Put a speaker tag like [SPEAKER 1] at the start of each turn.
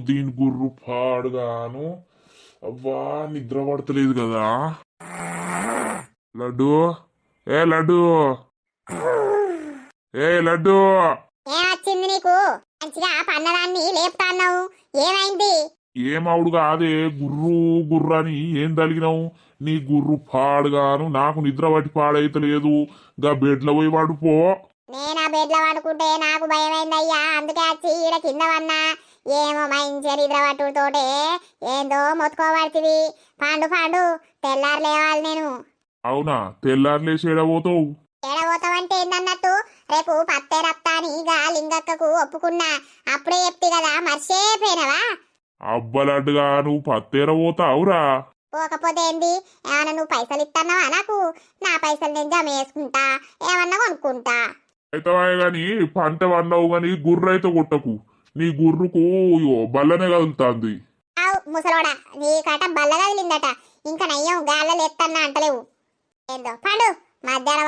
[SPEAKER 1] దీని గుర్రు పాడుగాను. అవ్వా నిద్ర పడతలేదు కదా. లడ్డు. ఏ లడ్డు. ఏ లడ్డు.
[SPEAKER 2] ఏమొచ్చింది నీకు? మంచిగా పన్నదాన్ని లేపుతాన్నావు ఏమైంది?
[SPEAKER 1] ఏమవుడు కాదే గుర్రు గుర్రు అని ఏం తలిగినావు? నీ గుర్రు పాడుగాను. నాకు నిద్ర పట్టి పాడైతలేదు. గా బెడ్లో పోయి పడుపో
[SPEAKER 2] నేను ఆ బెడ్లో పడుకుంటే నాకు భయమైందయ్యా. అందుకే వచ్చి ఈడ కింద పన్నా ఏమో మంచి నిద్ర పట్టుతోటే ఏందో మొత్తుకోబడుతుంది. పాండు పాండు తెల్లారు లేవాలి నేను.
[SPEAKER 1] అవునా? తెల్లారులేసి పోతావు?
[SPEAKER 2] ఎడబోతావంటే ఏందన్నట్టు? రేపు పత్తే రప్తాని గా లింగక్కకు ఒప్పుకున్నా. అప్పుడే చెప్తి కదా మర్చిపోయినవా?
[SPEAKER 1] అబ్బలడ్డుగా నువ్వు పత్తేర పోతావురా
[SPEAKER 2] పోకపోతే ఏంది? ఏమన్నా నువ్వు పైసలు ఇస్తున్నావా నాకు? నా పైసలు నేను జమ చేసుకుంటా ఏమన్నా కొనుక్కుంటా.
[SPEAKER 1] అయితే గాని పంట వన్నావు గాని గుర్రు అయితే కొట్టకు. నీ గుర్రుకు బల్లనే కదులుతాంది.
[SPEAKER 2] ఆవు ముసలోడా నీ కట బల్ల కదిలిందట. ఇంకా నయ్యం గాల్లో ఎత్తన్నా అంటలేవు. ఏందో పండు మధ్యాహ్నం